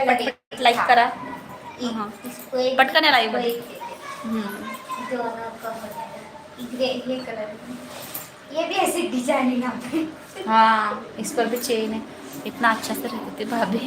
पटपट लाईक करा हाँ। इसको एक पटकन है लाइव इसको वाली। एक। हम्म. दोनों का हो जाएगा ग्रे ये कलर ये भी ऐसे डिजाइनिंग आपने हाँ इस पर भी चेन है इतना अच्छा से रहती थी भाभी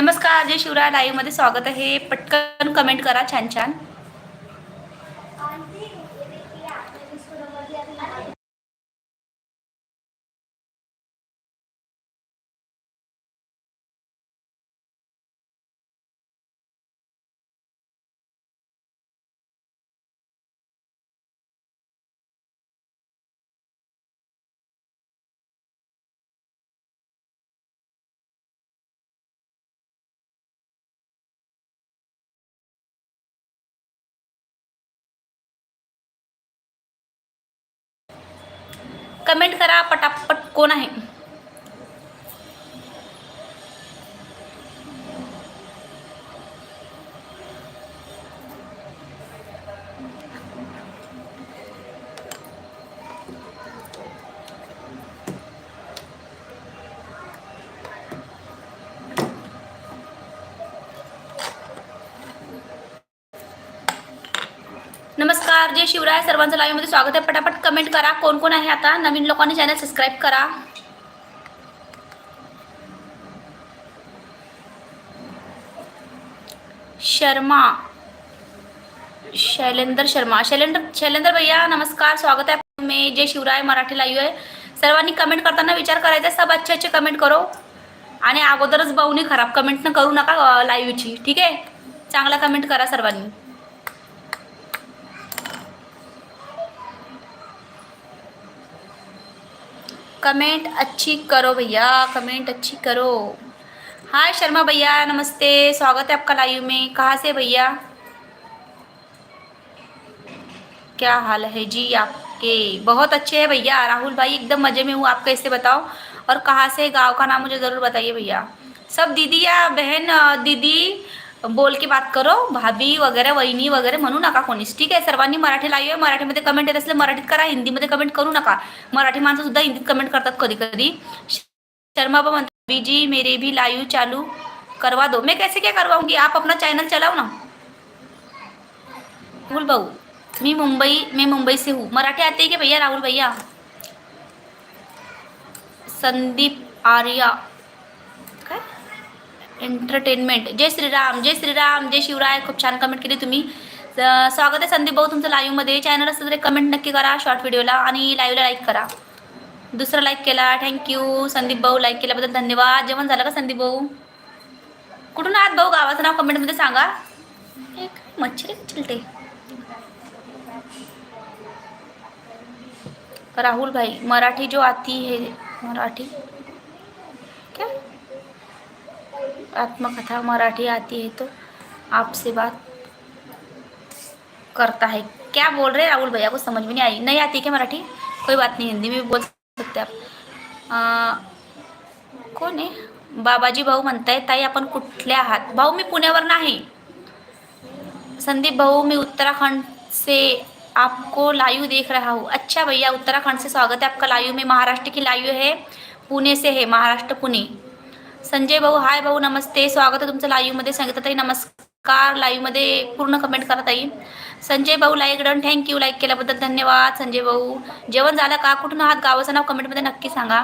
नमस्कार जय शिवराय लाईव्हमध्ये स्वागत आहे. पटकन कमेंट करा छान छान. कमेंट करा पटापट कोण आहे? सुरू आहे. सर्वांचं लाईव्हमध्ये स्वागत आहे. पटापट कमेंट करा. कोण कोण आहे आता? नवीन लोकांनी चॅनल सबस्क्राईब करा. शर्मा. शैलेंद्र शर्मा. शैलेंद्र शैलेंद्र भैया नमस्कार. स्वागत आहे मी जय शिवराय मराठी लाईव्ह आहे. सर्वांनी कमेंट करताना विचार करायचा सब अच्छे अच्छे कमेंट करो. आणि अगोदरच बहुनी खराब कमेंट न करू नका लाईव्हची ठीक आहे? चांगला कमेंट करा सर्वांनी. कमेंट अच्छी करो भैया, कमेंट अच्छी करो। हाय शर्मा भैया, नमस्ते, स्वागत है आपका लाइव में। कहाँ से भैया? क्या हाल है जी आपके? बहुत अच्छे हैं भैया, राहुल भाई एकदम मज़े में हूँ, आप कैसे बताओ? और कहाँ से, गाँव का नाम मुझे ज़रूर बताइए भैया। सब दीदी या बहन दीदी बोल के बात करो भाभी वगैरे वहिनी वगैरे म्हणू नका कोणीच. ठीक आहे सर्वांनी मराठी लाईव्ह आहे. मराठीमध्ये कमेंट येत असले मराठीत करा हिंदीमध्ये कमेंट करू नका. मराठी माणसं सुद्धा हिंदीत कमेंट करतात कधी कधी शर्मा बाबा म्हणतात बीजी मेरे भी लाइव चालू. करवा दो. मैं कैसे क्या करवाऊंगी? आप अपना चैनल चलाओ ना. राहुल भाऊ मी मुंबई मैं मुंबई से हूँ. मराठी आती है क्या भैया राहुल भैया? संदीप आर्या. एंटरटेनमेंट जय श्रीराम जय श्रीराम जय शिवराय. खूप छान कमेंट केली तुम्ही. स्वागत आहे संदीप भाऊ तुमचं लाईव्हमध्ये चॅनल असतं तर कमेंट नक्की करा शॉर्ट व्हिडिओला आणि लाईव्हला लाईक करा. दुसरा लाईक केला. थँक्यू संदीप भाऊ लाईक केल्याबद्दल धन्यवाद. जेवण झालं का संदीप भाऊ? कुठून आहात भाऊ? गावाचं नाव कमेंटमध्ये सांगा. एक मच्छर चलते राहुल भाई मराठी जो आती है मराठी. क्या? आत्मकथा मराठी आती है तो आपसे बात करता है। क्या बोल रहे राहुल भैया को? समझ में नहीं आई नहीं आती क्या मराठी? कोई बात नहीं, हिंदी में भी बोल सकते आप। कोण आहे बाबाजी भाऊ म्हणताय, ताई, आपण कुठल्या आहात? भाऊ, मी पुण्यावर नाही. संदीप भाऊ, मैं उत्तराखंड से आपको लाइव देख रहा हूँ। अच्छा भैया, उत्तराखंड से स्वागत है आपका लाइव में। महाराष्ट्र की लाइव है, पुणे से है। महाराष्ट्र, पुणे। संजय भाऊ हाय भाऊ नमस्ते. स्वागत आहे तुमचं लाईव्हमध्ये सांगितलं ताई नमस्कार. कार लाईव्हमध्ये पूर्ण कमेंट करत येईल संजय भाऊ लाईक डन थँक्यू लाईक केल्याबद्दल धन्यवाद संजय भाऊ. जेवण झालं का? कुठून आहात? गावाचं नाव कमेंटमध्ये नक्की सांगा.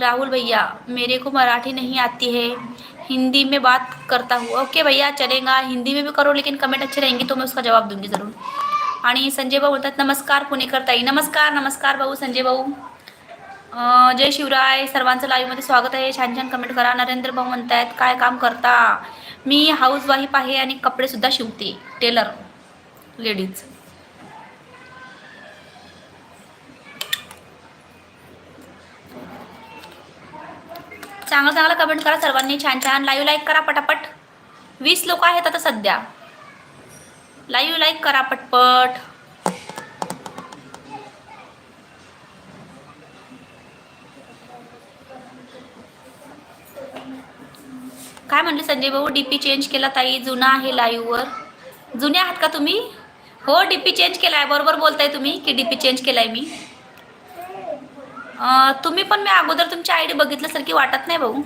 राहुल भैया मेरे को मराठी नहीं आती है. हिंदी में बात करता हूँ. ओके भैया चलेगा. हिंदी में भी करो लेकिन कमेंट अच्छी रहेंगी तो मैं उसका जवाब दूंगी ज़रूर. आणि संजय भाऊ बोलतात नमस्कार पुणेकर ताई. नमस्कार नमस्कार भाऊ संजय भाऊ. जय शिवराय. सर्वांचं लाईव्हमध्ये स्वागत आहे. छान छान कमेंट करा. नरेंद्र भाऊ म्हणतायत काय काम करता? मी हाऊस वाईफ आहे आणि कपडेसुद्धा शिवते. टेलर लेडीज चांगलं चांगलं कमेंट करा सर्वांनी. छान छान. लाईव्ह लाईक करा पटापट. वीस लोक आहेत आता सध्या. लाईव्ह लाईक करा पटपट. काय म्हणले संजय भाऊ? डीपी चेंज केला ताई जुना आहे लाईव्हवर जुने आहात का तुम्ही? हो डीपी चेंज केला आहे बरोबर बोलताय तुम्ही की डीपी चेंज केला आहे मी. तुम्ही पण मी अगोदर तुमची आय डी बघितल्यासारखी वाटत नाही भाऊ.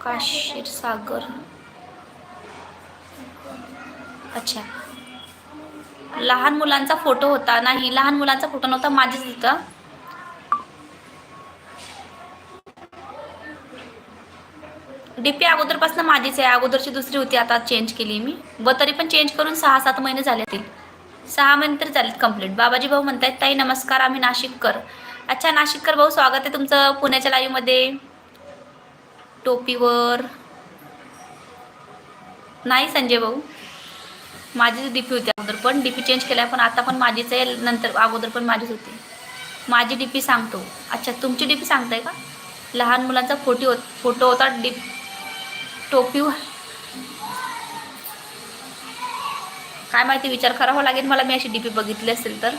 काशीर सागर. अच्छा. लहान मुलांचा फोटो होता नाही लहान मुलांचा फोटो नव्हता माझीच होता. डीपी अगोदरपासून माझीच आहे. अगोदरची दुसरी होती आता चेंज केली मी. व तरी पण चेंज करून सहा सात महिने झाले असतील सहा महिने तर झालेत कंप्लीट बाबाजी भाऊ म्हणतायत ताई नमस्कार. आम्ही नाशिककर. अच्छा नाशिककर भाऊ स्वागत आहे तुमचं पुण्याच्या लाईव्हमध्ये टोपीवर. नाही संजय भाऊ. माझीच डीपी होती अगोदर पण. डीपी चेंज केलाय पण आता पण माझीच आहे. नंतर अगोदर पण माझीच होती. माझी डीपी सांगतो. अच्छा तुमची डीपी सांगताय का? लहान मुलांचा फोटो होत फोटो होता डीप टोपी काय माहिती विचार करावा लागेल मला. मी अशी डीपी बघितली असेल तर.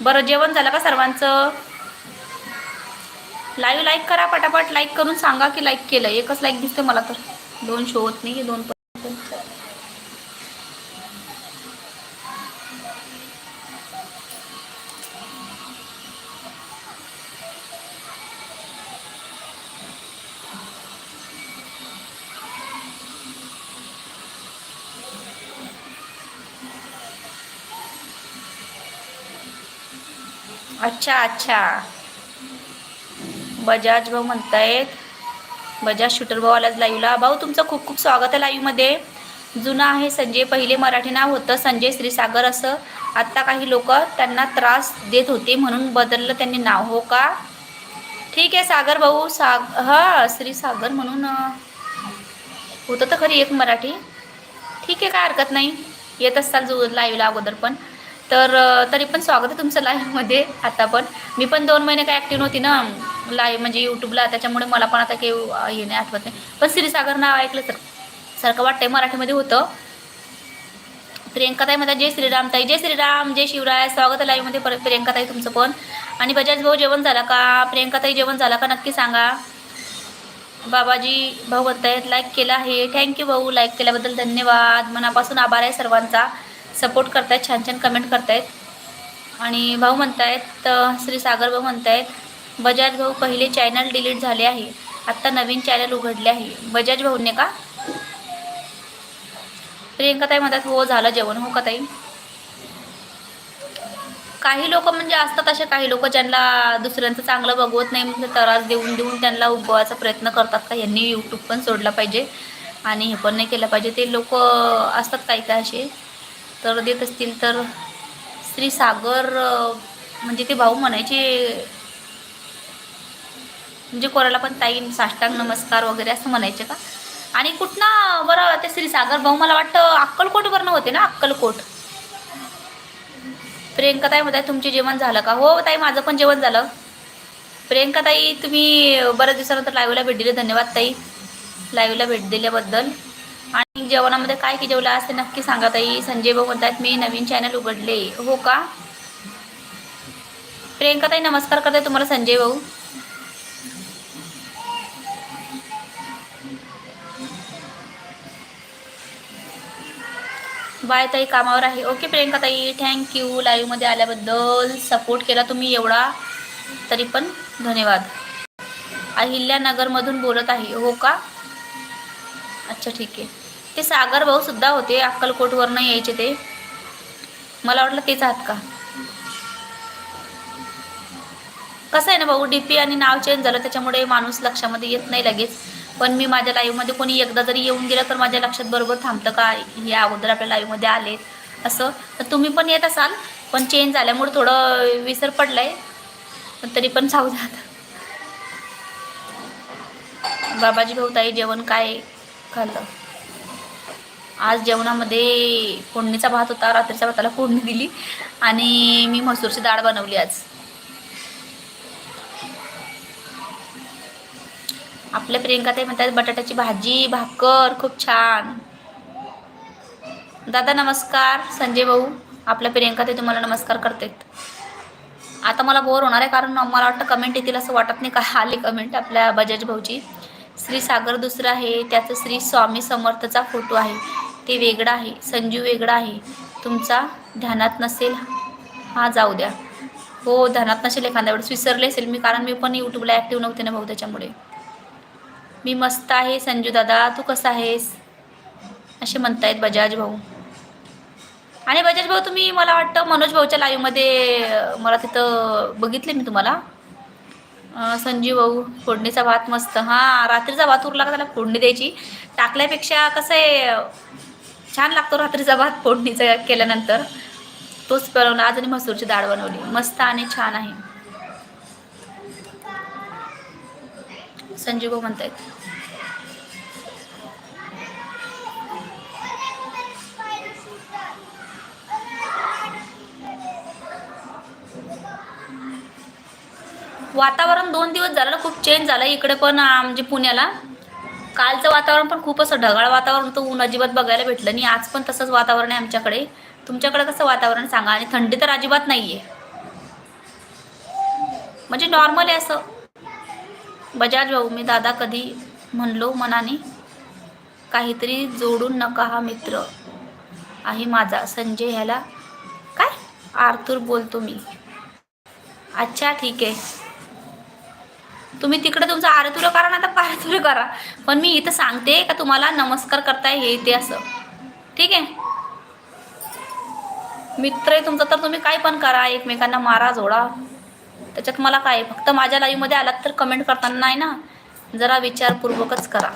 बरं जेवण झालं का सर्वांचं? लाईव्ह लाईक करा पटापट लाईक करून सांगा की लाईक केलं एकच लाईक दिसते मला तर. दोन शो होत नाही दोन अच्छा अच्छा. बजाज भाऊ म्हणतायत. बजाज शूटर भाऊ आलाच लाईव्हला भाऊ तुमचं खूप खूप स्वागत आहे लाईव्हमध्ये जुनं आहे संजय पहिले मराठी नाव होतं संजय श्रीसागर असं. आत्ता काही लोक त्यांना त्रास देत होते म्हणून बदललं त्यांनी नाव हो का? ठीक आहे सागर भाऊ साग हां श्रीसागर म्हणून होतं तर खरी एक मराठी. ठीक आहे काय हरकत नाही. येत असताल जो लाईव्हला अगोदर पण. तर तरी पण स्वागत आहे तुमचं लाईव्हमध्ये आता पण. मी पण दोन महिने काय ॲक्टिव्ह नव्हती ना लाईव्ह म्हणजे यूट्यूबला त्याच्यामुळे मला पण आता काही हे नाही आठवत नाही. पण श्रीसागर नाव ऐकलं तर सारखं वाटतंय मराठीमध्ये होतं. प्रियंकाताई म्हणतात जय श्रीराम ताई जय श्रीराम जय शिवराय. स्वागत आहे लाईव्हमध्ये परत प्रियंकाताई तुमचं पण. आणि बजाज भाऊ जेवण झाला का? प्रियंकाताई जेवण झाला का? नक्की सांगा. बाबाजी भाऊ म्हणतायत लाईक केला आहे. थँक्यू भाऊ लाईक केल्याबद्दल धन्यवाद. मनापासून आभार आहे सर्वांचा. सपोर्ट करतायत छान छान कमेंट करतायत. आणि भाऊ म्हणतायत श्री सागर भाऊ म्हणतायत बजाज भाऊ पहिले चॅनल डिलीट झाले आहे. आत्ता नवीन चॅनल उघडले आहे. बजाज भाऊने का? प्रियंका ताई म्हणतात हो झालं जेवण. हो का ताई? काही लोक म्हणजे असतात असे काही लोक ज्यांना दुसऱ्यांचं चांगलं बघवत नाही म्हणजे त्रास देऊन देऊन त्यांना उगवायचा प्रयत्न करतात का? यांनी यूट्यूब पण सोडला पाहिजे. आणि हे पण नाही केलं पाहिजे. ते लोक असतात काही काही असे. तर देत असतील तर श्री सागर म्हणजे ते भाऊ म्हणायचे म्हणजे कोणाला पण ताई साष्टांग नमस्कार वगैरे असं म्हणायचे का? आणि कुठनं बरं ते श्री सागर भाऊ मला वाटतं अक्कलकोटवरनं होते ना अक्कलकोट? प्रियंका ताई म्हणताय तुमचे जेवण झालं का? हो ताई माझं पण जेवण झालं. प्रियंका ताई तुम्ही बऱ्याच दिवसानंतर लाईव्हला भेट दिली धन्यवाद ताई. लाईव्हला भेट दिल्याबद्दल. आणि जेवणामध्ये काय की जेवला असते नक्की सांगा ताई. संजय भाऊ म्हणतात मी नवीन चॅनल उघडले. हो का? प्रियंका ताई नमस्कार करते तुम्हाला संजय भाऊ. बाय ताई कामावर आहे. ओके प्रियंका ताई थँक्यू लाईव्हमध्ये आल्याबद्दल सपोर्ट केला तुम्ही एवढा. तरी पण धन्यवाद. अहिल्यानगरमधून बोलत आहे. हो का? अच्छा ठीक आहे. ते सागर भाऊ सुद्धा होते अक्कलकोटवरनं यायचे ते. मला वाटलं तेच आहात का? कसं आहे ना भाऊ डी पी आणि नाव चेंज झालं त्याच्यामुळे माणूस लक्षामध्ये येत नाही लगेच. पण मी माझ्या लाईव्हमध्ये कोणी एकदा जरी येऊन गेलं तर माझ्या लक्षात बरोबर थांबतं का? या अगोदर आपल्या लाईव्हमध्ये आले असं. तर तुम्ही पण येत असाल पण चेंज झाल्यामुळे थोडं विसर पडलं आहे तरी पण जाऊ बाबाजी भाऊ ताई जेवण काय खाल्लं? आज जेवणामध्ये फोडणीचा भात होता रात्रीच्या भाताला फोडणी दिली आणि मी मसूरची डाळ बनवली आज. आपल्या प्रियंका ते म्हणतात बटाट्याची भाजी भाकर खूप छान. दादा नमस्कार. संजय भाऊ आपल्या प्रियंका ते तुम्हाला नमस्कार करतात. आता मला बोर होणार आहे कारण मला वाटतं कमेंट येतील असं वाटत नाही. का आली कमेंट आपल्या बजाज भाऊची श्री सागर दुसरं आहे. त्याचं श्री स्वामी समर्थचा फोटो आहे. ते वेगळं आहे संजीव वेगळा आहे तुमचा ध्यानात नसेल हा जाऊ द्या. हो ध्यानात नसेल एखाद्या वेळेस विसरले असेल मी कारण मी पण यूट्यूबला ॲक्टिव्ह नव्हते ना भाऊ त्याच्यामुळे. मी मस्त आहे संजू दादा तू कसा आहेस? असे म्हणतायत बजाज भाऊ. आणि बजाज भाऊ तुम्ही मला वाटतं मनोज भाऊच्या लाईव्हमध्ये मला तिथं बघितले मी तुम्हाला. संजीव भाऊ फोडणीचा भात मस्त. हां रात्रीचा भात उरला का त्याला फोडणी द्यायची? टाकल्यापेक्षा कसं आहे छान लागतो रात्रीचा भात फोडणीचा केल्यानंतर. तोच बनवला. आज आणि मसूरची डाळ बनवली. मस्त आणि छान आहे. संजीव भाऊ म्हणतायत. वातावरण दोन दिवस झालं ना खूप चेंज झालं इकडे पण म्हणजे पुण्याला. कालचं वातावरण पण खूप असं ढगाळ वातावरण होतं ऊन अजिबात बघायला भेटलं आणि आज पण तसंच वातावरण आहे आमच्याकडे. तुमच्याकडे कसं वातावरण सांगा? आणि थंडी तर अजिबात नाही आहे म्हणजे नॉर्मल आहे असं. बजाज भाऊ मी दादा कधी म्हणलो मनाने काहीतरी जोडून नका हा मित्र. आहे माझा. संजय ह्याला काय? आरतूर बोलतो मी. अच्छा ठीक आहे. तुम्ही तिकडे तुमचं आरतुर करा ना तर पारतुर करा. पण मी इथं सांगते का तुम्हाला नमस्कार करताय हे ते असं. ठीक आहे? मित्र आहे तुमचा तर तुम्ही काय पण करा एकमेकांना मारा जोडा. त्याच्यात मला काय फक्त माझ्या लाईव्हमध्ये आलात तर कमेंट करताना नाही ना? जरा विचारपूर्वकच करा.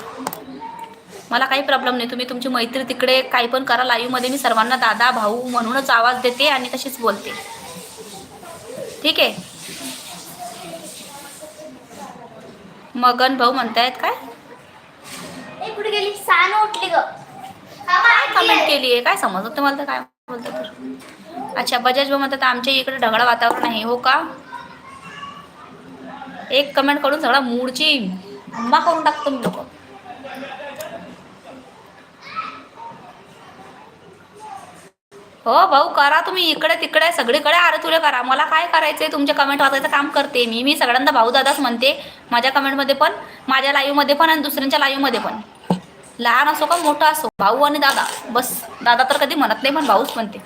मला काही प्रॉब्लेम नाही. तुम्ही तुमची मैत्री तिकडे काही पण करा. लाईव्हमध्ये मी सर्वांना दादा भाऊ म्हणूनच आवाज देते आणि तशीच बोलते. ठीक आहे? मगन भाऊ म्हणतायत काय? कुठे गेली? सान उठली ग. काय कमेंट केली आहे? काय समजत तुम्हाला तर काय बोलतात तर? अच्छा बजाज भाऊ म्हणतात आमच्या इकडे ढगाळ वातावरण आहे हो का? एक कमेंट करून सगळा मूडची अम्मा करून टाकतो मी लोक. हो भाऊ करा तुम्ही. इकडे तिकडे सगळीकडे आरे तुले करा. मला काय करायचंय? तुमचे कमेंट वाचायचं काम करते मी. मी सगळ्यांना भाऊ दादाच म्हणते. माझ्या कमेंटमध्ये पण माझ्या लाईव्हमध्ये पण आणि दुसऱ्यांच्या लाईव्हमध्ये पण. लहान असो का मोठा असो भाऊ आणि दादा. बस. दादा तर कधी म्हणत नाही पण भाऊच म्हणते.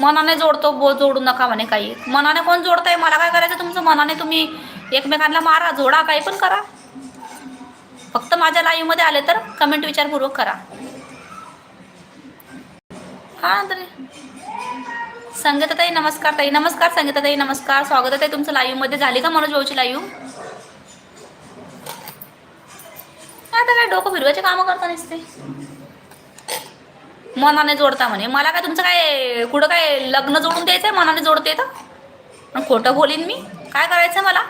मनाने जोडतो बो जोडू नका म्हणे काही. मनाने कोण जोडताय? मला काय करायचं तुमचं? मनाने तुम्ही एकमेकांना मारा जोडा काही पण करा. फक्त माझ्या लाईव्हमध्ये आले तर कमेंट विचारपूर्वक करा. हा तरी संगीताताई नमस्कार ताई. नमस्कार संगीताताई नमस्कार. स्वागत आहे तुमचं लाईव्हमध्ये झाली का मनोज भाऊची लाईव्ह आता काय डोकं फिरवायचे कामं करता नसते. मनाने जोडता म्हणे. मला काय तुमचं काय कुठं काय लग्न जोडून द्यायचं आहे मनाने जोडते तर? खोटं बोलीन मी? काय करायचं मला?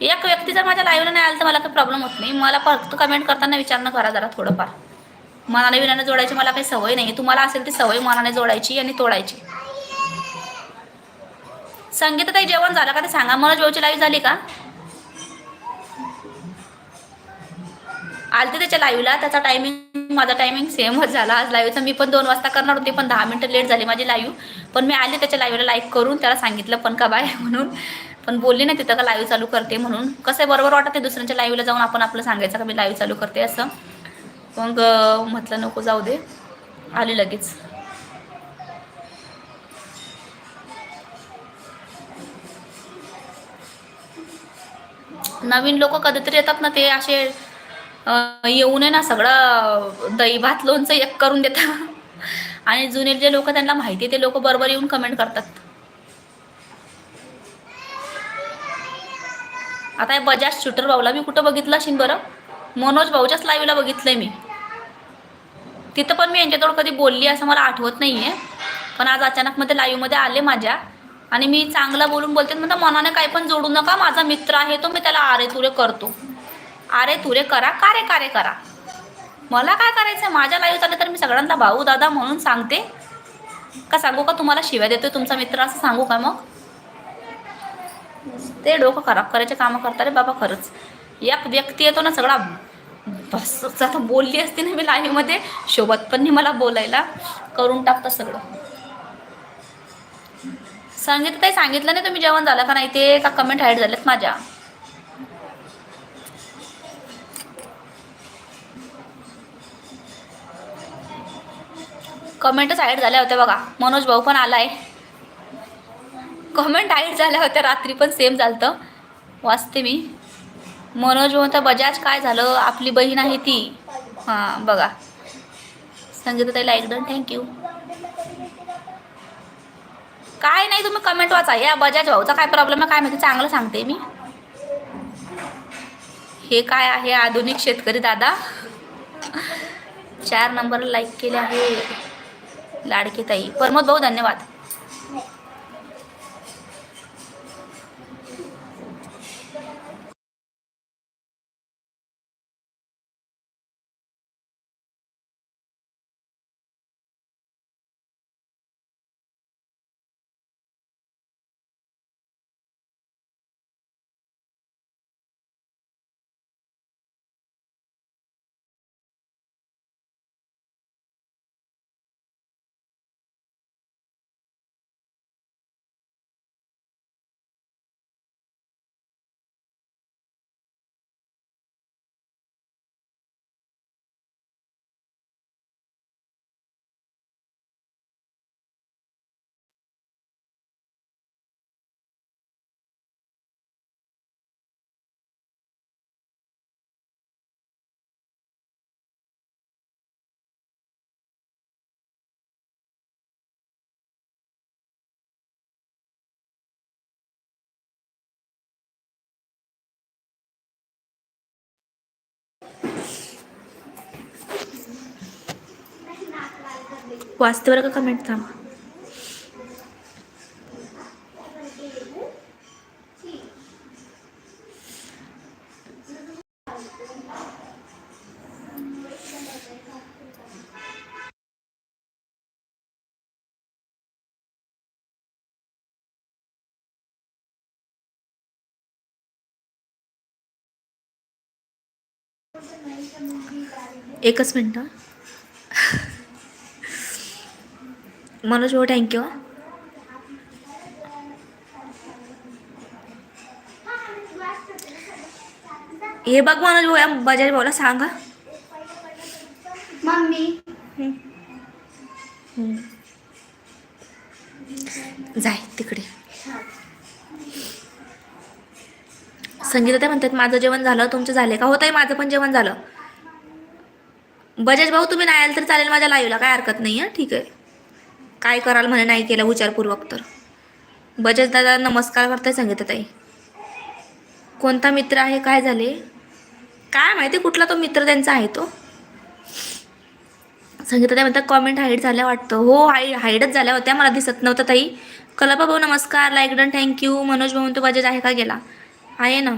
एक व्यक्ती जर माझ्या लाईव्हला नाही आलं तर मला काही प्रॉब्लेम होत नाही. मला फक्त कमेंट करताना विचारणं करा जरा थोडंफार. मनाने विनाने जोडायची मला काही सवय नाही तुम्हाला असेल ती सवय मनाने जोडायची आणि तोडायची. संगीत काही जेवण झालं का ते सांगा. मला जेवची लाईव्ह झाली का? आलते त्याच्या लाईव्हला त्याचा टायमिंग माझा टायमिंग सेमच झाला. आज लाईव्हचा मी पण दोन वाजता करणार होते पण दहा मिनटं लेट झाली माझी लाईव्ह पण मी आले त्याच्या लाईव्हला लाईक करून त्याला सांगितलं पण का बाय? म्हणून. पण बोलली ना तिथं का लाईव्ह चालू करते म्हणून. कसं आहे बरोबर वाटत ते दुसऱ्यांच्या लाईव्हला जाऊन आपण आपलं सांगायचं का मी लाईव्ह चालू करते असं. मग म्हटलं नको जाऊ दे. आले लगेच. नवीन लोक कधीतरी येतात ना ते असे येऊ नये ना सगळं दही भात लोणचं एक करून देतात. आणि जुने जे लोक त्यांना माहिती आहे ते लोक बरोबर येऊन कमेंट करतात. आता हे बजाज शूटर भाऊला मी कुठं बघितलं असेल बरं? मनोज भाऊच्याच लाईव्हला बघितलंय मी. तिथं पण मी यांच्याजवळ कधी बोलली असं मला आठवत नाही आहे पण आज अचानक मध्ये लाईव्हमध्ये आले माझ्या. आणि मी चांगलं बोलून बोलते म्हणता मनाने काही पण जोडू नका माझा मित्र आहे तो मी त्याला आरे तुरे करतो. आरे तुरे करा कारे कारे करा? मला काय करायचं माझ्या लाईव्ह चालले तर मी सगळ्यांना भाऊ दादा म्हणून सांगते. का सांगू का? तुम्हाला शिव्या देतोय तुमचा मित्र असं सांगू का मग? ते डोकं खराब करायचे कामं करता रे बाबा खरंच. एक व्यक्ती येतो ना सगळा बस आता बोलली असती ना मी लाईव्हमध्ये शोभत पण नाही मला बोलायला. करून टाकतं सगळं. सांगितलं काही सांगितलं नाही तुम्ही जेवण झालं का नाही? ते का कमेंट हाईड झालेत माझ्या? कमेंटच हाईट झाल्या होत्या बघा. मनोज भाऊ पण आलाय. कमेंट हाईड झाल्या होत्या रात्री पण सेम झालं वाचते मी. मनोज म्हणता बजाज काय झालं? आपली बहीण आहे ती. हां बघा. सांगितलं ताईला एकदम थँक्यू काय नाही तुम्ही कमेंट वाचा. या बजाज भाऊचा काय प्रॉब्लेम आहे काय माहिती चांगलं सांगते मी. हे काय आहे आधुनिक शेतकरी दादा? चार नंबर लाईक केले आहे लाडके ताई प्रमोद भाऊ धन्यवाद. वाचते बरं का कमेंट थांब एकच मिनटं। मनोज भाऊ थँक्यू हे बघ मनोज भाऊ या बजाज भाऊला सांगा. मम्मी. जाय तिकडे. संगीता ते म्हणतात माझं जेवण झालं तुमचं झाले का? होत आहे माझं पण जेवण झालं. बजाज भाऊ तुम्ही नाही आलं तर चालेल माझ्या लाईव्हला काय हरकत नाही आहे ठीक आहे. काय कराल म्हणे नाही केलं विचारपूर्वक तर. बजाज दादा नमस्कार करताय संगीता ताई. कोणता मित्र आहे काय झाले? काय माहिती कुठला तो मित्र त्यांचा आहे तो. संगीता ताई म्हणतात कॉमेंट हाईड झाल्या वाटतं. हो हाई हाईडच झाल्या होत्या मला दिसत नव्हतं ताई. कलापा भाऊ नमस्कार लाईक डन थँक्यू मनोज भाऊ तो बजाज आहे का गेला? आहे ना.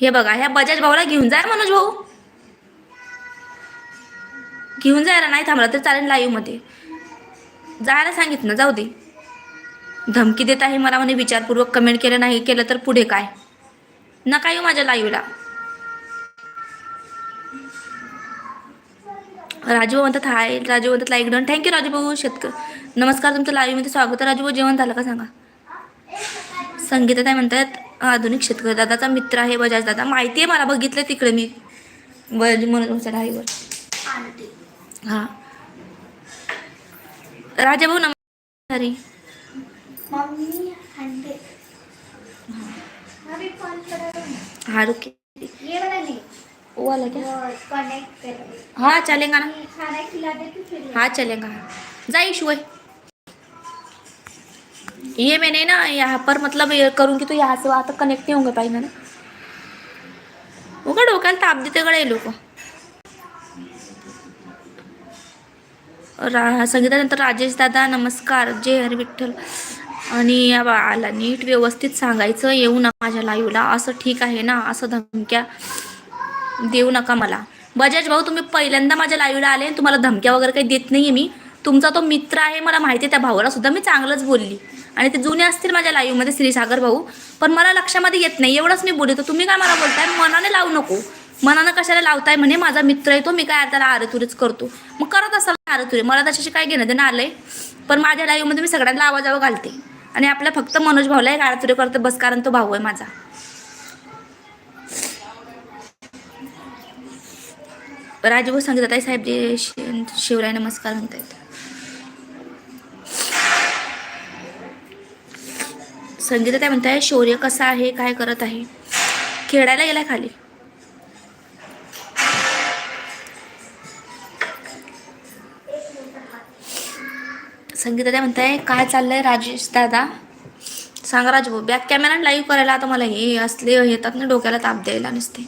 हे बघा ह्या बजाज भाऊला घेऊन जा मनोज भाऊ. घेऊन जायला नाही थांबला तर चालेल लाईव्हमध्ये. जायला सांगितलं जाऊ दे. धमकी देत आहे मला म्हणे विचारपूर्वक कमेंट केलं नाही केलं तर पुढे काय? नका येऊ माझ्या लाईव्हला. राजू म्हणतात हाय राजू म्हणतात लाईक डन थँक्यू राजू भाऊ नमस्कार तुमचं लाईव्हमध्ये स्वागत आहे. राजूभाऊ जेवण झालं का सांगा? संगीता काय म्हणतात आधुनिक शेतकरी दादाचा मित्र आहे बजाज दादा. माहिती आहे मला बघितलं तिकडे मी. बजाज म्हणून तुमच्या लाईव्हवर हां. राजा भाऊ नमस्कार. हाँ रुके. ये वाला नहीं. वो वाला क्या? कनेक्ट कर. हाँ चलेगा ना. खाना खिला दे हाँ चलेगा. जा इशू है ये मैंने ना यहाँ पर मतलब ये करूँगी तो यहाँ से वहाँ तक कनेक्ट नहीं होंगे पाहिजे ना का डोक्याला ताप देते गडे लोक रा संगीतानंतर राजेश दादा नमस्कार जय हरी विठ्ठल. आणि या बाळाला नीट व्यवस्थित सांगायचं येऊ नका माझ्या लाईव्हला असं ठीक आहे ना असं धमक्या देऊ नका मला. बजाज भाऊ तुम्ही पहिल्यांदा माझ्या लाईव्हला आले आणि तुम्हाला धमक्या वगैरे काही देत नाही मी. तुमचा तो मित्र आहे मला माहिती आहे त्या भावाला सुद्धा मी चांगलंच बोलली. आणि ते जुने असतील माझ्या लाईव्हमध्ये श्रीसागर भाऊ. पण मला लक्षामध्ये येत नाही एवढंच मी बोलतो तर तुम्ही काय मला बोलताय? मनाने लावू नको. मनानं कशाला लावताय म्हणे? माझा मित्र आहे तो मी काय त्याला आरतुरीच करतो. मग करत असाल आरतुरी. मला त्याच्याशी काय घेणं देणं आलंय. पण माझ्या लाईव्हमध्ये मी सगळ्यांना आवाजावं घालते. आणि आपल्या फक्त मनोज भाऊला एक आरतुरी करतो बस कारण तो भाऊ आहे माझा. राजभाऊ सांगितलं ताई साहेब जे शिवराय नमस्कार म्हणतायत. संगीता काय म्हणताय शौर्य कसा आहे? काय करत आहे? खेळायला गेलाय खाली. संगीता त्या म्हणताय काय चाललंय राजेश दादा? सांगा राजभाऊ बॅक कॅमेरा लाईव्ह करायला आता मला हे असले येतात ना डोक्याला ताप द्यायला नसते.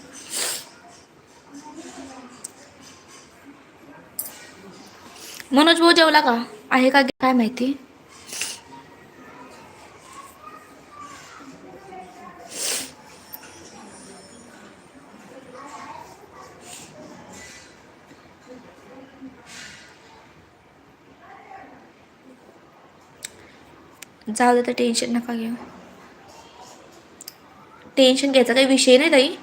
मनोज भाऊ जेवला का? आहे का काय माहिती? जाऊ दे तर टेन्शन नका घेऊ. टेन्शन घ्यायचा काही विषय नाही ताई.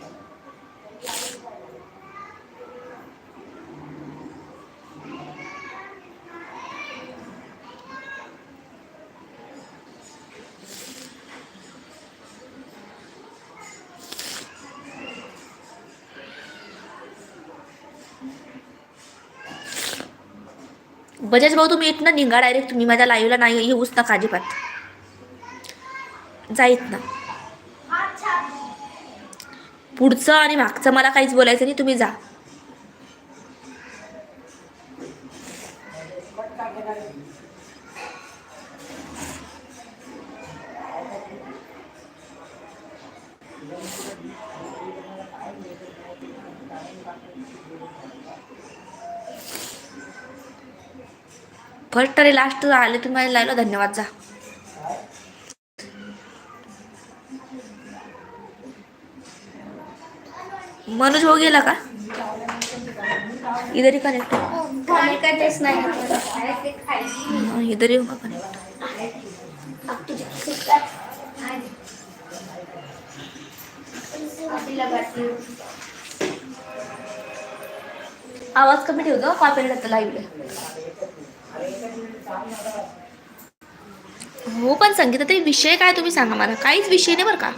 बजाज भाऊ तुम्ही इथनं निघा डायरेक्ट तुम्ही माझ्या लाईव्हला नाही येऊच नका अजिबात. जाईत ना. पुढचं आणि मागचं मला काहीच बोलायचं नाही तुम्ही जा. फर्स्ट अरे लास्ट आले तुम्ही माझ्या धन्यवाद जा. मनोज भाऊ गेला का? इधर ही कनेक्ट खाने इधर ही होगा कनेक्ट आवाज कमी ठेवतो कॉपी लाईव्ह हो पण संगीता ते विषय काय तुम्ही सांगा मला? काहीच विषय नाही बरं का.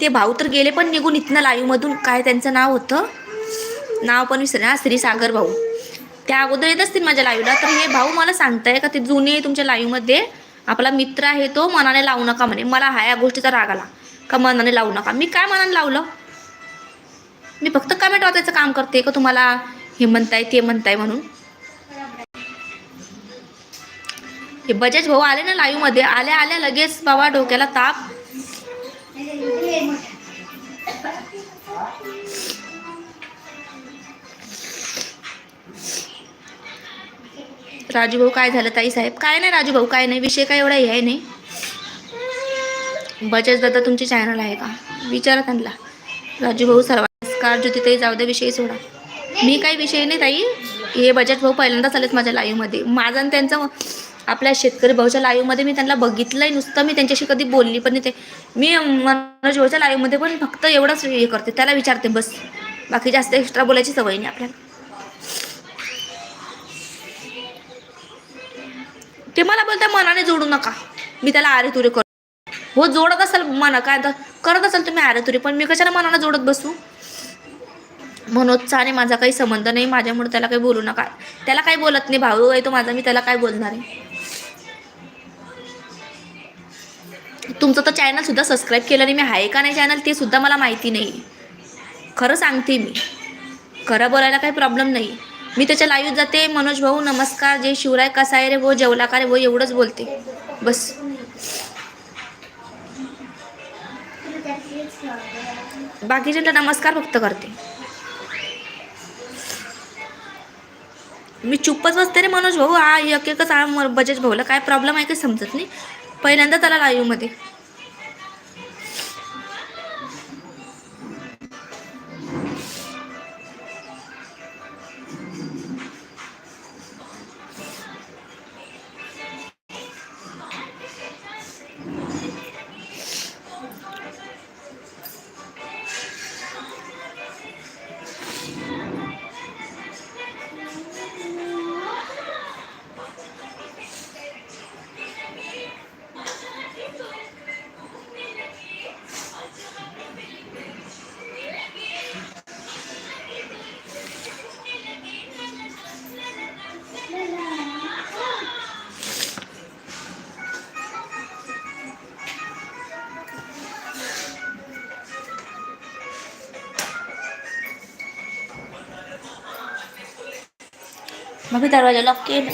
ते भाऊ तर गेले पण निघून इथनं लाईव्हमधून. काय त्यांचं नाव होतं? नाव पण विसर हा श्री सागर भाऊ. त्या अगोदर येत असतील माझ्या लाईव्हला. तर हे भाऊ मला सांगताय का? ते जुने तुमच्या लाईव्हमध्ये. आपला मित्र आहे तो मनाने लावू नका म्हणे. मला हा या गोष्टीचा राग आला. का मनाने लावू नका? मी काय मनाने लावलं? मी फक्त कमेंट वाचायचं काम करते का तुम्हाला? हे म्हणताय ते म्हणताय म्हणून. हे बजाज भाऊ आले ना लाईव्हमध्ये? आल्या आल्या लगेच बाबा डोक्याला ताप. राजू भाऊ काय झालं ताई साहेब? काय नाही राजू भाऊ काय नाही. विषय काय एवढा हे आहे नाही. बजाज दादा तुमचे चॅनल आहे का? विचारा त्यांना. राजू भाऊ सर्वांस्कार ज्योतिताई जाऊ दे विषय सोडा. मी काही विषय नाही ताई. हे बजाज भाऊ पहिल्यांदाच आलेत माझ्या लाईव्हमध्ये माझं आणि त्यांचं आपल्या शेतकरी भाऊच्या लाईव्हमध्ये मी त्यांना बघितलंय नुसतं मी त्यांच्याशी कधी बोलली पण ते. मी मनोज भाऊच्या लाईव्हमध्ये पण फक्त एवढंच हे करते त्याला विचारते बस. बाकी जास्त एक्स्ट्रा बोलायची सवय नाही आपल्याला. ते मला बोलते मनाने जोडू नका. मी त्याला आरे तुरे कर हो जोडत असाल मना काय तर करत असाल तुम्ही आरे तुरे पण मी कशाला मनाने जोडत बसू? मनोजचा आणि माझा काही संबंध नाही माझ्यामुळे त्याला काही बोलू नका. त्याला काही बोलत नाही भाऊ आहे तो माझा मी त्याला काय बोलणार आहे? तुमचं तर चॅनलसुद्धा सबस्क्राईब केलं नाही. मी आहे का नाही चॅनल ते सुद्धा मला माहिती नाही. खरं सांगते मी. खरं बोलायला काही प्रॉब्लेम नाही. मी त्याच्या लाईव्ह जाते. मनोज भाऊ नमस्कार. जे शिवराय. कसा आहे रे भाऊ? जेवला का रे व एवढंच बोलते. बस. बाकीच्यांना नमस्कार फक्त करते. मी चुप्पच बसते रे मनोज भाऊ. हा एक एकच हा म- बजाज भाऊला काय प्रॉब्लेम आहे काही समजत नाही. पहिल्यांदा त्याला लाईव्हमध्ये मग मी दरवाजा लॉक केला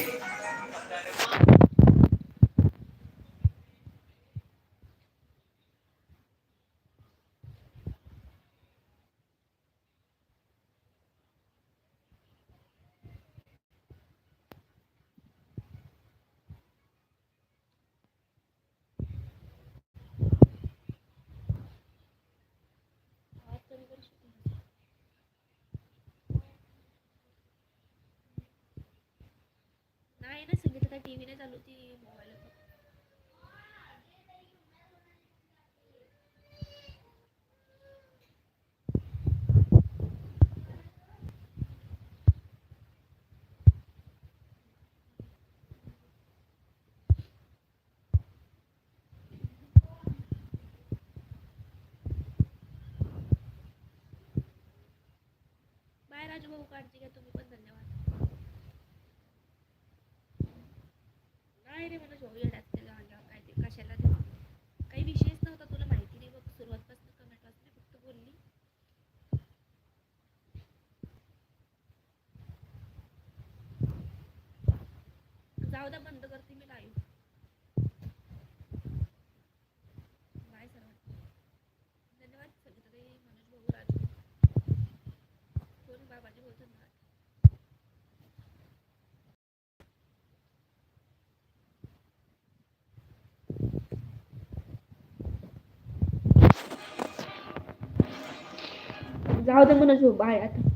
नाही ना संगीत काय टी व्ही नाही चालू ती मोबाईल बाय भाऊ काळजी घ्या तुम्ही पण धन्यवाद. नाही रे मला भाऊ येड्यात केलं काय ते कशाला काही विषयच नव्हता तुला माहिती नाही बघ सुरुवातपासून कमेंट वाचते फक्त बोलली. जाऊ द्या बंद कर मी लाईव्ह बाय सर्वांना धन्यवाद सगळीकडे मनोज भाऊ राजू कोण बाबाजी भाऊ धन्यवाद जाऊ दे मनोज भाऊ बाय आता